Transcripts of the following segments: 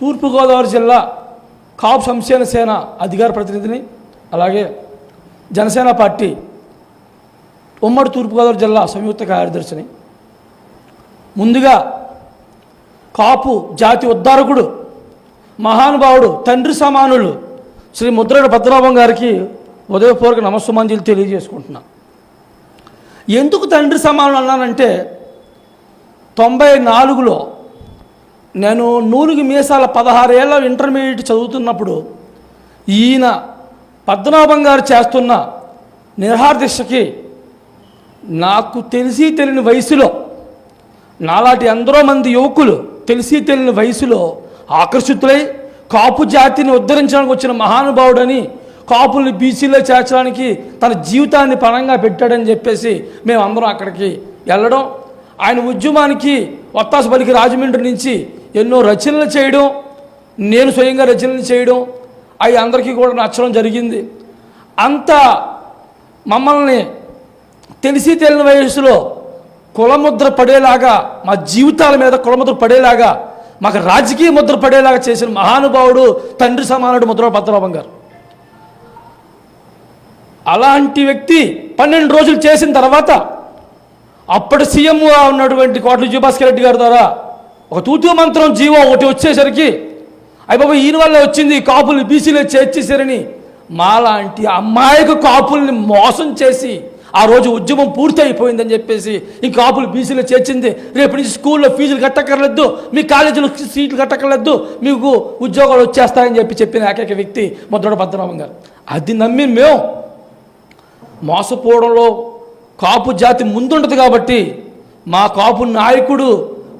తూర్పుగోదావరి జిల్లా కాపు సంక్షేమ సేన అధికార ప్రతినిధిని అలాగే జనసేన పార్టీ ఉమ్మడి తూర్పుగోదావరి జిల్లా సంయుక్త కార్యదర్శిని. ముందుగా కాపు జాతి ఉద్ధారకుడు మహానుభావుడు తండ్రి సమానులు శ్రీ ముద్రడు పద్మనాభం గారికి ఉదయపూర్వక నమస్సుమంజలు తెలియజేసుకుంటున్నా. ఎందుకు తండ్రి సమానులు అన్నానంటే తొంభై నాలుగులో నేను నూలుగు మీసాల పదహారేళ్ళ ఇంటర్మీడియట్ చదువుతున్నప్పుడు ఈయన పద్మనాభం గారు చేస్తున్న నిర్హార్దిశకి నాకు తెలిసి తెలియని వయసులో నాలాంటి ఎందరో మంది యువకులు తెలిసి తెలియని వయసులో ఆకర్షితులై కాపు జాతిని ఉద్ధరించడానికి వచ్చిన మహానుభావుడని కాపుల్ని బీసీలో చేర్చడానికి తన జీవితాన్ని పణంగా పెట్టాడని చెప్పేసి మేము అందరం అక్కడికి వెళ్ళడం ఆయన ఉద్యమానికి ఒత్తాస పలికి రాజమండ్రి నుంచి ఎన్నో రచనలు చేయడం నేను స్వయంగా రచనలు చేయడం అవి అందరికీ కూడా నచ్చడం జరిగింది. అంత మమ్మల్ని తెలిసి తెలియని వయసులో కులముద్ర పడేలాగా మా జీవితాల మీద కులముద్ర పడేలాగా మాకు రాజకీయ ముద్ర పడేలాగా చేసిన మహానుభావుడు తండ్రి సమానుడు ముద్ర పద్మనాభం గారు. అలాంటి వ్యక్తి పన్నెండు రోజులు చేసిన తర్వాత అప్పటి సీఎంగా ఉన్నటువంటి కోట్ల విజయభాస్కర్ రెడ్డి గారి ద్వారా ఒక తూతూ మంత్రం జీవో ఒకటి వచ్చేసరికి అయ్య బాబా ఈయన వల్ల వచ్చింది కాపులు బీసీలో చేర్చేశారని. మాలాంటి అమ్మాయికి కాపుల్ని మోసం చేసి ఆ రోజు ఉద్యమం పూర్తి అయిపోయిందని చెప్పేసి ఈ కాపులు బీసీలో చేర్చింది. రేపు నుంచి స్కూల్లో ఫీజులు కట్టక్కర్లేదు మీ కాలేజీలో సీట్లు కట్టక్కర్లేదు మీకు ఉద్యోగాలు వచ్చేస్తాయని చెప్పి చెప్పిన ఏకైక వ్యక్తి ముద్రడ పద్మనాభం గారు. అది నమ్మి మేము మోసపోవడంలో కాపు జాతి ముందుండదు కాబట్టి మా కాపు నాయకుడు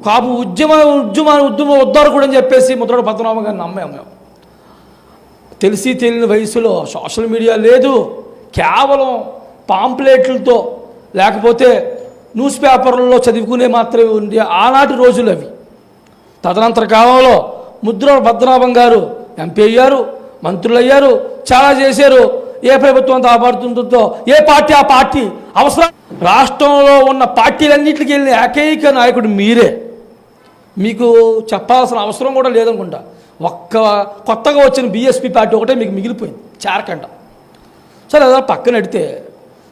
కాపు ఉద్యమ ఉద్యమ ఉద్యమ కూడా అని చెప్పేసి ముద్రడు పద్మనాభం గారిని నమ్మాము మేము. తెలిసి తెలియని వయసులో సోషల్ మీడియా లేదు. కేవలం పాంప్లెట్లతో లేకపోతే న్యూస్ పేపర్లలో చదువుకునే మాత్రమే ఉండే ఆనాటి రోజులు అవి. తదనంతర కాలంలో ముద్ర పద్మనాభం గారు ఎంపీ అయ్యారు మంత్రులు అయ్యారు చాలా చేశారు. ఏ ప్రభుత్వం కాపాడుతుందో ఏ పార్టీ ఆ పార్టీ అవసరం? రాష్ట్రంలో ఉన్న పార్టీలన్నింటికి వెళ్ళిన ఏకైక నాయకుడు మీరే. మీకు చెప్పాల్సిన అవసరం కూడా లేదనుకుంటా. ఒక్క కొత్తగా వచ్చిన బీఎస్పీ పార్టీ ఒకటే మీకు మిగిలిపోయింది. చేరకండ సరే అదే పక్కన అడితే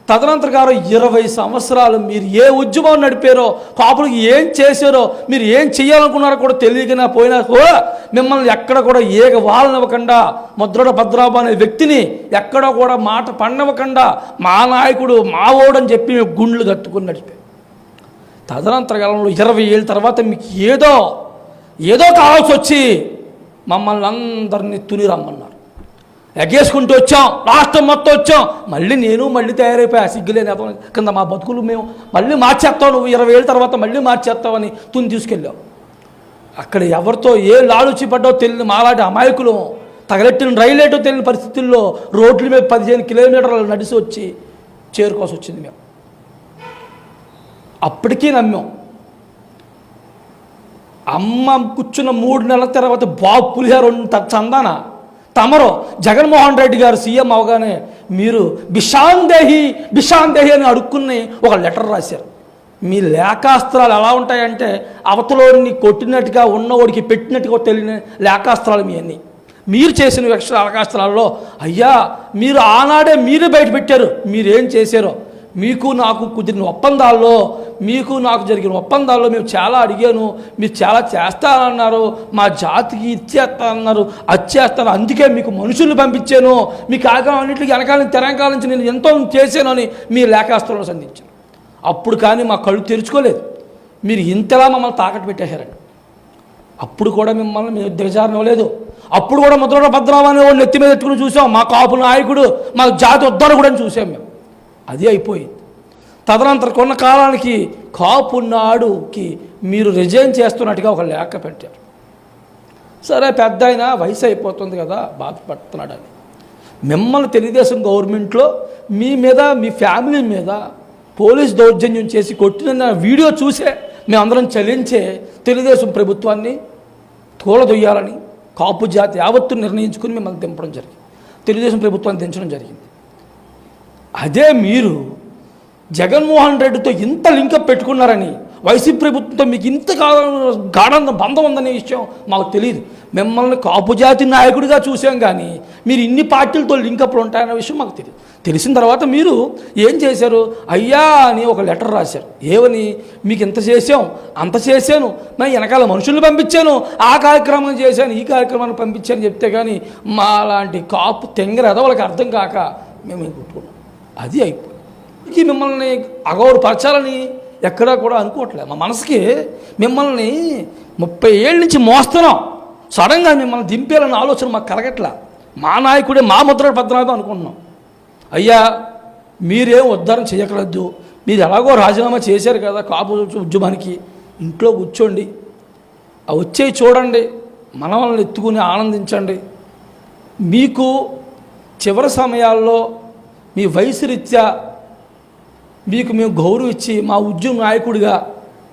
తదనంతర గారు ఇరవై సంవత్సరాలు మీరు ఏ ఉద్యమం నడిపారో కాపులకు ఏం చేశారో మీరు ఏం చేయాలనుకున్నారో కూడా తెలియకనా పోయినా కూడా మిమ్మల్ని ఎక్కడ కూడా ఏక వాళ్ళనివ్వకుండా ముద్రడ భద్రాబు అనే వ్యక్తిని ఎక్కడ కూడా మాట పండవకుండా మా నాయకుడు మావోడని చెప్పి గుండ్లు కట్టుకుని నడిపారు తదనంతర కాలంలో ఇరవై ఏళ్ళ తర్వాత మీకు ఏదో ఏదో కావాల్సి వచ్చి మమ్మల్ని అందరినీ తుని రమ్మన్నారు. ఎగేసుకుంటూ వచ్చాం రాష్ట్రం మొత్తం వచ్చాం. మళ్ళీ నేను మళ్ళీ తయారైపోయా సిగ్గులేని అతను. కింద మా బతుకులు మేము మళ్ళీ మార్చేస్తావు నువ్వు ఇరవై ఏళ్ళ తర్వాత మళ్ళీ మార్చేస్తావని తుని తీసుకెళ్ళావు అక్కడ ఎవరితో ఏ లాలుచి పడ్డో తెలియని మాలాంటి అమాయకులు తగలెట్టిన రైలు తెలియని పరిస్థితుల్లో రోడ్ల మీద పదిహేను కిలోమీటర్లు నడిచి వచ్చి చేరుకోవాల్సి వచ్చింది మేము. అప్పటికీ నమ్మాం. అమ్మ కూర్చున్న మూడు నెలల తర్వాత బాబు పులిహారు చందాన? తమరు జగన్మోహన్ రెడ్డి గారు సీఎం అవగానే మీరు బిషాందేహి బిషాందేహి అని అడుక్కుని ఒక లెటర్ రాశారు. మీ లేఖాస్త్రాలు ఎలా ఉంటాయంటే అవతలోని కొట్టినట్టుగా ఉన్నవాడికి పెట్టినట్టుగా తెలియని లేఖాస్త్రాలు మీ అన్నీ. మీరు చేసిన విక్ష లేఖాస్త్రాల్లో అయ్యా మీరు ఆనాడే మీరు బయట పెట్టారు మీరేం చేశారో? మీకు నాకు కుదిరిన ఒప్పందాల్లో మీకు నాకు జరిగిన ఒప్పందాల్లో మేము చాలా అడిగాను మీరు చాలా చేస్తానన్నారు మా జాతికి ఇచ్చేస్తానన్నారు అది చేస్తాను అందుకే మీకు మనుషుల్ని పంపించాను మీకు ఆగం అన్నింటికి వెనకాల తెలంగాణ నుంచి నేను ఎంతో చేశాను అని మీ లేఖాస్త్రంలో సంధించాను అప్పుడు కానీ మా కళ్ళు తెరుచుకోలేదు. మీరు ఇంతలా మమ్మల్ని తాకట్టు పెట్టేశారండి. అప్పుడు కూడా మిమ్మల్ని మేము దిగజారనివ్వలేదు. అప్పుడు కూడా ముద్ర భద్రావు అనే వాళ్ళు నెత్తి మీద ఎత్తుకుని చూసాం. మా కాపు నాయకుడు మా జాతి ఉద్దరు కూడా చూసాం మేము. అది అయిపోయింది. తదనంతర కొన్న కాలానికి కాపునాడుకి మీరు రిజైన్ చేస్తున్నట్టుగా ఒక లేఖ పెట్టారు. సరే పెద్ద అయినా వయసు అయిపోతుంది కదా బాధపడుతున్నాడని మిమ్మల్ని తెలుగుదేశం గవర్నమెంట్లో మీ మీద మీ ఫ్యామిలీ మీద పోలీస్ దౌర్జన్యం చేసి కొట్టిన వీడియో చూసే మేమందరం చలించే తెలుగుదేశం ప్రభుత్వాన్ని తోలదొయ్యాలని కాపు జాతి యావత్తు నిర్ణయించుకుని మిమ్మల్ని దింపడం జరిగింది. తెలుగుదేశం ప్రభుత్వాన్ని దించడం జరిగింది. అదే మీరు జగన్మోహన్ రెడ్డితో ఇంత లింకప్ పెట్టుకున్నారని వైసీపీ ప్రభుత్వంతో మీకు ఇంత గాఢ బంధం ఉందనే విషయం మాకు తెలియదు. మిమ్మల్ని కాపు జాతి నాయకుడిగా చూసాం కానీ మీరు ఇన్ని పార్టీలతో లింకప్లు ఉంటాయనే విషయం మాకు తెలియదు తెలిసిన తర్వాత మీరు ఏం చేశారు? అయ్యా అని ఒక లెటర్ రాశారు. ఏమని? మీకు ఇంత చేసాం అంత చేశాను నా వెనకాల మనుషుల్ని పంపించాను ఆ కార్యక్రమం చేశాను ఈ కార్యక్రమాన్ని పంపించాను చెప్తే కానీ మా లాంటి కాపు తెంగర వాళ్ళకి అర్థం కాక మేము కొట్టుకున్నాం. అది అయిపోయింది. ఇది మిమ్మల్ని అగౌరవపరచాలని ఎక్కడా కూడా అనుకోవట్లేదు. మా మనసుకి మిమ్మల్ని ముప్పై ఏళ్ళ నుంచి మోస్తున్నాం. సడన్గా మిమ్మల్ని దింపేయాలన్న ఆలోచన మాకు కలగట్లా. మా నాయకుడే మా ముద్ర పద్మనాభం అనుకుంటున్నాం. అయ్యా మీరేం ఉద్ధారం చేయకలేదు మీరు ఎలాగో రాజీనామా చేశారు కదా కాపు ఉద్యమానికి. ఇంట్లో కూర్చోండి. వచ్చే చూడండి. మనవల్ని ఎత్తుకుని ఆనందించండి. మీకు చివరి సమయాల్లో మీ వయసు రీత్యా మీకు మేము గౌరవం ఇచ్చి మా ఉద్యమ నాయకుడిగా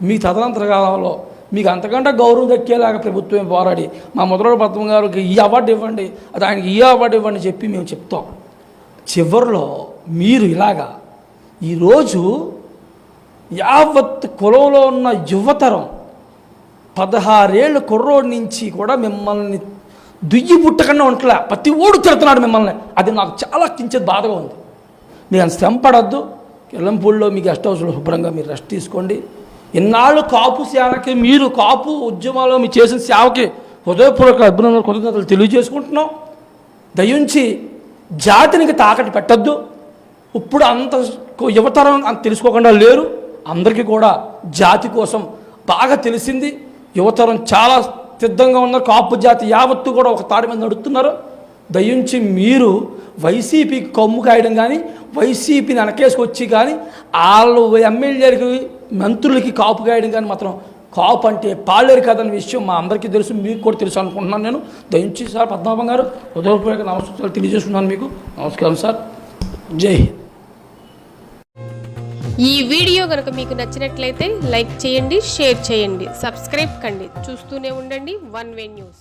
మీ తదనంతర కాలంలో మీకు అంతకంటే గౌరవం దక్కేలాగా ప్రభుత్వం పోరాడి మా మొదలడు పద్మ గారికి ఈ అవార్డు ఇవ్వండి అది ఆయనకి ఈ అవార్డు ఇవ్వండి చెప్పి మేము చెప్తాం. చివరిలో మీరు ఇలాగా ఈరోజు యావత్ కులంలో ఉన్న యువతరం పదహారేళ్ళ కుర్రోడి నుంచి కూడా మిమ్మల్ని దుయ్యి పుట్టకుండా ఉంటలే ప్రతి ఓడు తిడుతున్నాడు మిమ్మల్ని. అది నాకు చాలా కించేది బాధగా ఉంది. నేను అంత శ్రమ పడద్దు ఎల్లంపూడిలో మీకు గెస్ట్ హౌస్లో శుభ్రంగా మీరు రెస్ట్ తీసుకోండి. ఇన్నాళ్ళు కాపు సేవకి మీరు కాపు ఉద్యమాల్లో మీరు చేసిన సేవకి హృదయపూర్వక అభినందనలు కృతజ్ఞతలు తెలియజేసుకుంటున్నాం. దయించి జాతినికి తాకట్టు పెట్టద్దు. ఇప్పుడు అంత యువతరం అంత తెలుసుకోకుండా లేరు. అందరికీ కూడా జాతి కోసం బాగా తెలిసింది. యువతరం చాలా సిద్ధంగా ఉన్నారు. కాపు జాతి యావత్తు కూడా ఒక తాడి మీద నడుస్తున్నారు దయించి మీరు వైసీపీకి కొమ్ము కాయడం కానీ వైసీపీని అనకేసుకొచ్చి కానీ వాళ్ళు ఎమ్మెల్యేలకి మంత్రులకి కాపు కాయడం కానీ మాత్రం కాపు అంటే పాలేరు కదన్న విషయం మా అందరికీ తెలుసు మీకు కూడా తెలుసు అనుకుంటున్నాను నేను. దయచేసి సార్ పద్మనాభం గారు హృదయపూర్వక నమస్కారాలు తెలియజేస్తున్నాను మీకు. నమస్కారం సార్. జై హింద్. ఈ వీడియో కనుక మీకు నచ్చినట్లయితే లైక్ చేయండి షేర్ చేయండి సబ్స్క్రైబ్ కండి. చూస్తూనే ఉండండి వన్ వే న్యూస్.